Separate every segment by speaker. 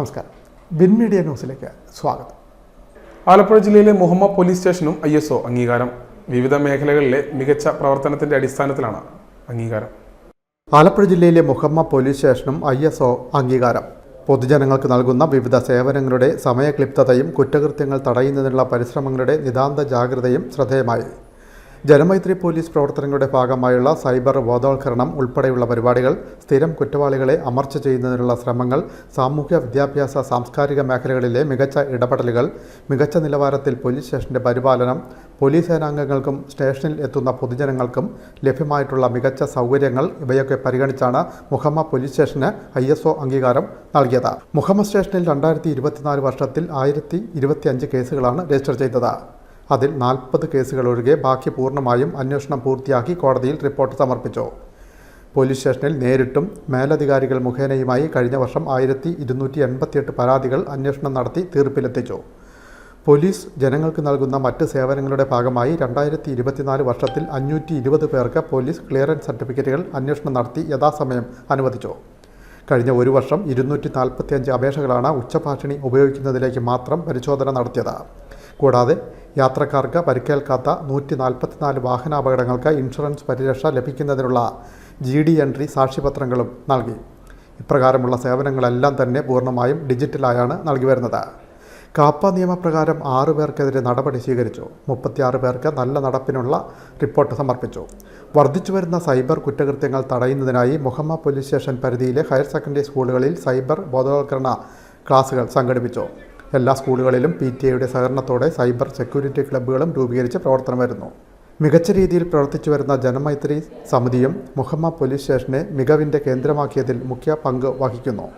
Speaker 1: നമസ്കാരം. Bin media ന്യൂസിലേക്ക് സ്വാഗതം.
Speaker 2: ആലപ്പുഴ ജില്ലയിലെ മുഹമ്മ പോലീസ് സ്റ്റേഷനും ഐ എസ് ഒ അംഗീകാരം. വിവിധ മേഖലകളിലെ മികച്ച പ്രവർത്തനത്തിന്റെ അടിസ്ഥാനത്തിലാണ് അംഗീകാരം.
Speaker 1: ആലപ്പുഴ ജില്ലയിലെ മുഹമ്മ പോലീസ് സ്റ്റേഷനും ഐ എസ് ഒ അംഗീകാരം. പൊതുജനങ്ങൾക്ക് നൽകുന്ന വിവിധ സേവനങ്ങളുടെ സമയക്ലിപ്തതയും കുറ്റകൃത്യങ്ങൾ തടയുന്നതിനുള്ള പരിശ്രമങ്ങളുടെ നിതാന്ത ജാഗ്രതയും ശ്രദ്ധേയമായി. ജനമൈത്രി പോലീസ് പ്രവർത്തനങ്ങളുടെ ഭാഗമായുള്ള സൈബർ ബോധവൽക്കരണം ഉൾപ്പെടെയുള്ള പരിപാടികൾ സ്ഥിരം കുറ്റവാളികളെ അമർച്ച ചെയ്യുന്നതിനുള്ള ശ്രമങ്ങൾ സാമൂഹ്യ വിദ്യാഭ്യാസ സാംസ്കാരിക മേഖലകളിലെ മികച്ച ഇടപെടലുകൾ മികച്ച നിലവാരത്തിൽ പോലീസ് സ്റ്റേഷന്റെ പരിപാലനം പോലീസ് സേനാംഗങ്ങൾക്കും സ്റ്റേഷനിൽ എത്തുന്ന പൊതുജനങ്ങൾക്കും ലഭ്യമായിട്ടുള്ള മികച്ച സൗകര്യങ്ങൾ ഇവയൊക്കെ പരിഗണിച്ചാണ് മുഹമ്മ പോലീസ് സ്റ്റേഷന് ഐ എസ് ഒ അംഗീകാരം നൽകിയത്. മുഹമ്മ സ്റ്റേഷനിൽ രണ്ടായിരത്തി വർഷത്തിൽ ആയിരത്തി കേസുകളാണ് രജിസ്റ്റർ ചെയ്തത്. അതിൽ നാൽപ്പത് കേസുകൾ ഒഴികെ ബാക്കി പൂർണമായും അന്വേഷണം പൂർത്തിയാക്കി കോടതിയിൽ റിപ്പോർട്ട് സമർപ്പിച്ചു. പോലീസ് സ്റ്റേഷനിൽ നേരിട്ടും മേലധികാരികൾ മുഖേനയുമായി കഴിഞ്ഞ വർഷം ആയിരത്തി ഇരുന്നൂറ്റി എൺപത്തിയെട്ട് പരാതികൾ അന്വേഷണം നടത്തി തീർപ്പിലെത്തിച്ചു. പോലീസ് ജനങ്ങൾക്ക് നൽകുന്ന മറ്റ് സേവനങ്ങളുടെ ഭാഗമായി രണ്ടായിരത്തി ഇരുപത്തിനാല് വർഷത്തിൽ അഞ്ഞൂറ്റി ഇരുപത് പേർക്ക് പോലീസ് ക്ലിയറൻസ് സർട്ടിഫിക്കറ്റുകൾ അന്വേഷണം നടത്തി യഥാസമയം അനുവദിച്ചു. കഴിഞ്ഞ ഒരു വർഷം ഇരുന്നൂറ്റി നാൽപ്പത്തിയഞ്ച് അപേക്ഷകളാണ് ഉച്ചഭാഷിണി ഉപയോഗിക്കുന്നതിലേക്ക് മാത്രം പരിശോധന നടത്തിയത്. കൂടാതെ യാത്രക്കാർക്ക് പരിക്കേൽക്കാത്ത നൂറ്റി നാൽപ്പത്തിനാല് വാഹനാപകടങ്ങൾക്ക് ഇൻഷുറൻസ് പരിരക്ഷ ലഭിക്കുന്നതിനുള്ള ജി ഡി എൻട്രി സാക്ഷ്യപത്രങ്ങളും നൽകി. ഇപ്രകാരമുള്ള സേവനങ്ങളെല്ലാം തന്നെ പൂർണമായും ഡിജിറ്റലായാണ് നൽകി വരുന്നത്. കാപ്പ നിയമപ്രകാരം ആറു പേർക്കെതിരെ നടപടി സ്വീകരിച്ചു. മുപ്പത്തിയാറ് പേർക്ക് നല്ല നടപ്പിനുള്ള റിപ്പോർട്ട് സമർപ്പിച്ചു. വർദ്ധിച്ചു വരുന്ന സൈബർ കുറ്റകൃത്യങ്ങൾ തടയുന്നതിനായി മുഹമ്മ പോലീസ് സ്റ്റേഷൻ പരിധിയിലെ ഹയർ സെക്കൻഡറി സ്കൂളുകളിൽ സൈബർ ബോധവൽക്കരണ ക്ലാസുകൾ സംഘടിപ്പിച്ചു. എല്ലാ സ്കൂളുകളിലും പി ടി എയുടെ സഹകരണത്തോടെ സൈബർ സെക്യൂരിറ്റി ക്ലബ്ബുകളും രൂപീകരിച്ച് പ്രവർത്തനം വരുന്നു. മികച്ച രീതിയിൽ പ്രവർത്തിച്ചു വരുന്ന ജനമൈത്രി സമിതിയും മുഹമ്മ പോലീസ് സ്റ്റേഷനെ മികവിന്റെ കേന്ദ്രമാക്കിയതിൽ മുഖ്യ പങ്ക് വഹിക്കുന്നു.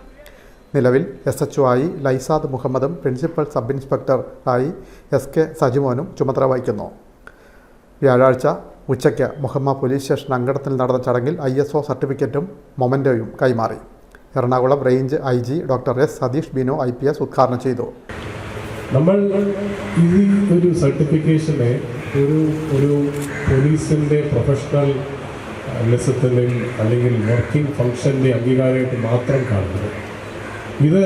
Speaker 1: നിലവിൽ എസ് എച്ച് ആയി ലൈസാദ് മുഹമ്മദും പ്രിൻസിപ്പൽ സബ് ഇൻസ്പെക്ടർ ആയി എസ് കെ സജിമോനും ചുമതല വഹിക്കുന്നു. വ്യാഴാഴ്ച ഉച്ചയ്ക്ക് മുഹമ്മ പോലീസ് സ്റ്റേഷൻ അങ്കണത്തിൽ നടന്ന ചടങ്ങിൽ ഐ എസ് ഒ സർട്ടിഫിക്കറ്റും മൊമന്റോയും കൈമാറി. Ernakulam range I G doctor S Satheesh Bino I P S ഉദ്ഘാടനം ചെയ്തു.
Speaker 3: നമ്മൾ ഈ ഒരു സർട്ടിഫിക്കേഷനെ ഒരു ഒരു പോലീസിന്റെ പ്രൊഫഷണൽ ലിസത്തിന്റെ അല്ലെങ്കിൽ വർക്കിംഗ് ഫംഗ്ഷന്റെ അംഗീകാരമായിട്ട് മാത്രം കാണുന്നത്. ഇത്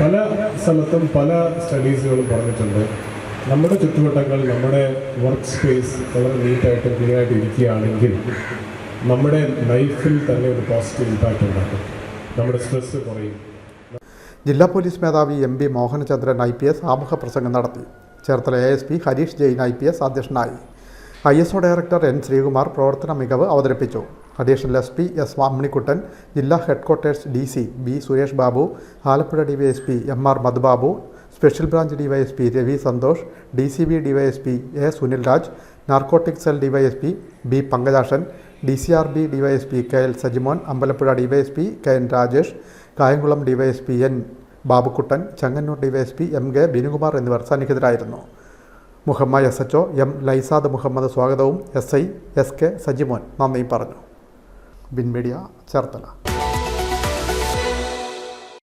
Speaker 3: പല സ്ഥലത്തും പല സ്റ്റഡീസുകളും പറഞ്ഞിട്ടുണ്ട്. നമ്മുടെ ചുറ്റുവട്ടങ്ങൾ നമ്മുടെ വർക്ക് സ്പേസ് വളരെ നീറ്റായിട്ട് ക്ലിയർ ആയിട്ട് ഇരിക്കുകയാണെങ്കിൽ നമ്മുടെ ലൈഫിൽ തന്നെ ഒരു പോസിറ്റീവ് ഇമ്പാക്റ്റ് ഉണ്ടാക്കും. നമ്മുടെ സ്ട്രെസ് കുറയും.
Speaker 1: ജില്ലാ പോലീസ് മേധാവി M P Mohanachandran I P S ആമുഖ പ്രസംഗം നടത്തി. Cherthala A S P Harish Jain I P S അധ്യക്ഷനായി. I S O director N Sreekumar പ്രവർത്തന മികവ് അവതരിപ്പിച്ചു. Additional S P S Vamanikuttan ജില്ലാ headquarters D C B Suresh Babu Alappuzha DYSP M R Madhubabu special branch DYSP Ravi Santhosh D C B DYSP A Sunil Raj narcotic cell DYSP B Pankajakshan D C R B DYSP K L Sajimon Ambalappuzha DYSP K N Rajesh Kayamkulam DYSP N Babukuttan Chengannur DYSP M K Binukumar എന്നിവർ സന്നിഹിതരായിരുന്നു. Muhammad S H O M Laisad Muhammad സ്വാഗതവും S I S K Sajimon നന്ദി പറഞ്ഞു. ബിൻ media Cherthala.